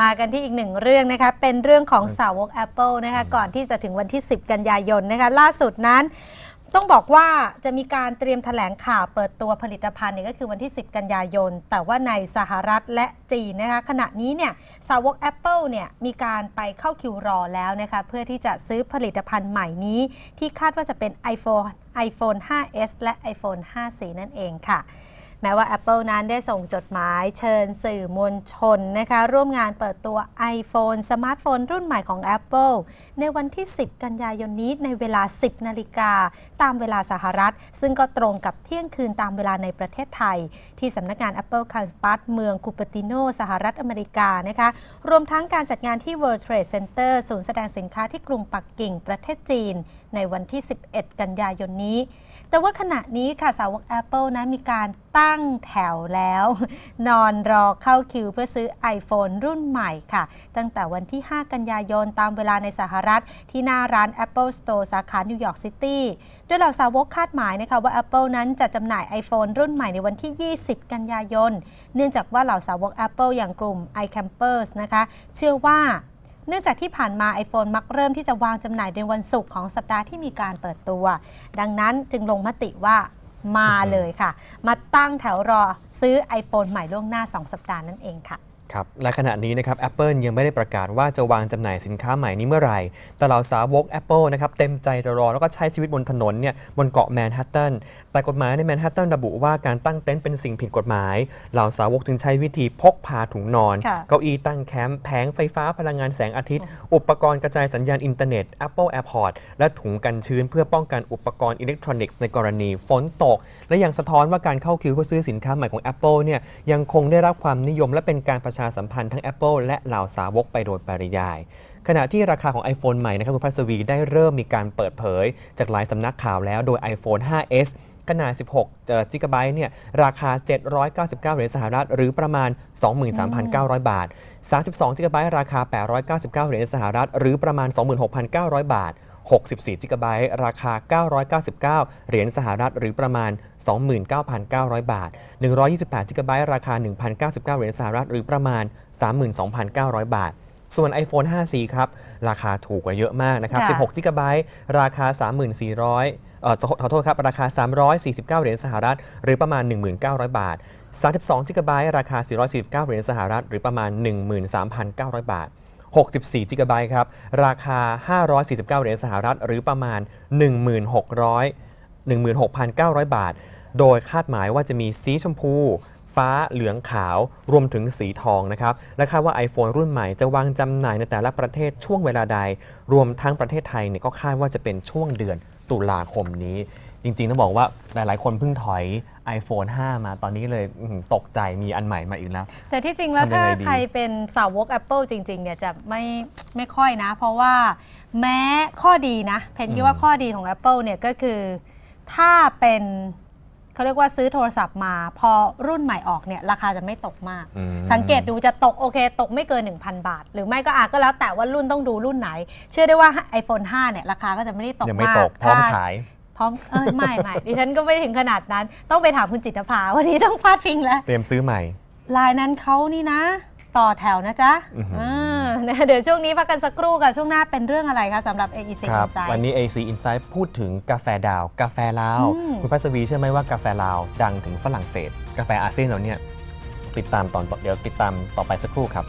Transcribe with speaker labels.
Speaker 1: มากันที่อีกหนึ่งเรื่องนะคะ เป็นเรื่องของสาวก Apple นะคะ ก่อนที่จะถึงวันที่ 10 กันยายนนะคะ ล่าสุดนั้น ต้องบอกว่าจะมีการเตรียมแถลงข่าวเปิดตัวผลิตภัณฑ์เนี่ยก็คือวันที่ 10 กันยายน แต่ว่าในสหรัฐและจีนนะคะ ขณะนี้เนี่ยสาวก Apple เนี่ยมีการไปเข้าคิวรอแล้วนะคะ เพื่อที่จะซื้อผลิตภัณฑ์ใหม่นี้ ที่คาดว่าจะเป็น iPhone iPhone 5s และ iPhone 5c นั่นเองค่ะ แม้ว่า Apple นั้นได้ส่งจดหมายเชิญสื่อมวลชนนะคะ ร่วมงานเปิดตัว iPhone สมาร์ทโฟนรุ่นใหม่ของ Apple ในวันที่ 10 กันยายนนี้ในเวลา 10 นาฬิกา ตามเวลาสหรัฐ ซึ่งก็ตรงกับเที่ยงคืนตามเวลาในประเทศไทย ที่สำนักงาน Apple Campus เมืองคูเปติโน สหรัฐอเมริกานะคะ รวมทั้งการจัดงานที่ World Trade Center ศูนย์แสดงสินค้าที่กรุงปักกิ่งประเทศจีน ในวันที่ 11 กันยายนนี้ แต่ว่าขณะนี้ค่ะสาวก Apple นั้นมีการตั้งแถวแล้ว นอนรอเข้าคิวเพื่อซื้อ iPhone รุ่นใหม่ค่ะ ตั้งแต่วันที่ 5 กันยายนตามเวลาในสหรัฐ ที่หน้าร้าน Apple Store สาขา นิวยอร์กซิตี้ด้วยเหล่าสาวกคาดหมายนะคะว่า Apple นั้นจะจำหน่าย iPhone รุ่นใหม่ในวันที่ 20 กันยายน เนื่องจากว่าเหล่าสาวก Apple อย่างกลุ่ม iCampers นะคะ เชื่อว่าเนื่องจากที่ผ่านมา iPhone มักเริ่มที่จะวางจำหน่ายในวันศุกร์ของสัปดาห์ที่มีการเปิดตัว ดังนั้นจึงลงมติว่า มาเลยค่ะ มาตั้งแถวรอซื้อ iPhone ใหม่ล่วงหน้า 2 สัปดาห์นั่นเองค่ะ
Speaker 2: ครับและขณะนี้นะครับ Apple ยังไม่ได้ประกาศว่าจะวางจำหน่ายสินค้าใหม่นี้เมื่อไหร่ แต่เหล่าสาวก Apple นะครับเต็มใจจะรอ แล้วก็ใช้ชีวิตบนถนนเนี่ยบนเกาะแมนฮัตตัน แต่กฎหมายในแมนฮัตตันระบุว่าการตั้งเต็นท์เป็นสิ่งผิดกฎหมาย เหล่าสาวกจึงใช้วิธีพกพาถุงนอน
Speaker 1: ค่ะ
Speaker 2: เก้าอี้ตั้งแคมป์แผงไฟฟ้าพลังงานแสงอาทิตย์ อุปกรณ์กระจายสัญญาณอินเทอร์เน็ต Apple AirPods และถุงกันชื้น เพื่อป้องกันอุปกรณ์อิเล็กทรอนิกส์ในกรณีฝนตก และยังสะท้อนว่าการเข้าคิวเพื่อซื้อสินค้าใหม่ของ Apple เนี่ยยังคงได้รับความนิยมและเป็นการประชาสัมพันธ์ทั้ง Apple และเหล่าสาวกไปโดยปริยาย ขณะที่ราคาของ iPhone ใหม่นะครับคุณพัสวีได้เริ่มมีการเปิดเผย จากหลายสำนักข่าวแล้วโดย iPhone 5s ขนาด 16จิกะไบต์เนี่ย ราคา 799 เหรียญสหรัฐ หรือประมาณ 23,900 บาท 32จิกะไบต์ราคา 899 เหรียญสหรัฐ หรือประมาณ 26,900 บาท 64จิกะไบต์ราคา 999 เหรียญสหรัฐหรือประมาณ 29,900 บาท 128จิกะไบต์ราคา 1,099 เหรียญสหรัฐหรือประมาณ 32,900 บาทส่วน iPhone 5C ครับ ราคาถูกกว่าเยอะมากนะครับ
Speaker 1: ค่ะ
Speaker 2: 16จิกะไบต์ราคา 3,400เอ่อขอโทษครับ ราคา 349 เหรียญสหรัฐ หรือประมาณ 1,900 บาท 32จิกะไบต์ราคา 449 เหรียญสหรัฐ หรือประมาณ 13,900 บาท 64จิกะไบต์ครับ ราคา 549 เหรียญสหรัฐ หรือประมาณ 1600 16,900 บาท โดยคาดหมายว่าจะมีสีชมพู ฟ้าเหลืองขาวรวมถึงสีทองนะครับ และคาดว่า iPhone รุ่นใหม่จะวางจำหน่ายในแต่ละประเทศช่วงเวลาใด รวมทั้งประเทศไทยเนี่ยก็คาดว่าจะเป็นช่วงเดือนตุลาคมนี้ จริงๆต้องบอกว่าหลายๆ คนเพิ่งถอย iPhone 5 มาตอนนี้เลยอื้อหือตกใจมีอันใหม่มาอีกแล้ว
Speaker 1: แต่ที่จริงแล้ว
Speaker 2: ทำยัง
Speaker 1: ถ้า
Speaker 2: ไงดี
Speaker 1: ใครเป็นสาวก Apple จริง ๆ เนี่ยจะไม่ไม่ค่อยนะ เพราะว่าแม้ข้อดีนะ เพนคิดว่าข้อดีของ Apple เนี่ยก็คือถ้าเป็นเขาเรียกว่าซื้อโทรศัพท์มา พอรุ่นใหม่ออกเนี่ยราคาจะไม่ตกมาก
Speaker 2: อืม
Speaker 1: สังเกตดูจะตกโอเค ตกไม่เกิน 1,000 บาท หรือไม่ก็อาจก็แล้วแต่ว่ารุ่นต้องดูรุ่นไหน เชื่อได้ว่า iPhone 5 เนี่ยราคาก็จะไม่ได้ตก
Speaker 2: ยังไม่
Speaker 1: มาก
Speaker 2: ตกพร้อม
Speaker 1: ถ้
Speaker 2: ขาย
Speaker 1: พ ร้อมเออไม่ไม่ดิฉันก็ไม่ถึงขนาดนั้น ต้องไปถามคุณจิตรภาวันนี้ต้องพาดพิงแล้ว
Speaker 2: เตรียมซื้อใหม่
Speaker 1: ลายนั้นเขานี่นะ ต่อแถวนะจ๊ะ
Speaker 2: อื้อหือา
Speaker 1: นะเดี๋ยวช่วงนี้พักกันสักครู่ค่ะช่วงหน้าเป็นเรื่องอะไรคะสำหรับ AEC
Speaker 2: ครับ
Speaker 1: Insight
Speaker 2: วันนี้ AC Insight พูดถึงกาแฟดาว กาแฟลาว
Speaker 1: อืม
Speaker 2: คุณพัสวีเชื่อไหมว่ากาแฟลาว ดังถึงฝรั่งเศส กาแฟอาเซียนเราเนี่ยติดตามตอนต่อเดี๋ยวติดตามต่อไปสักครู่ครับ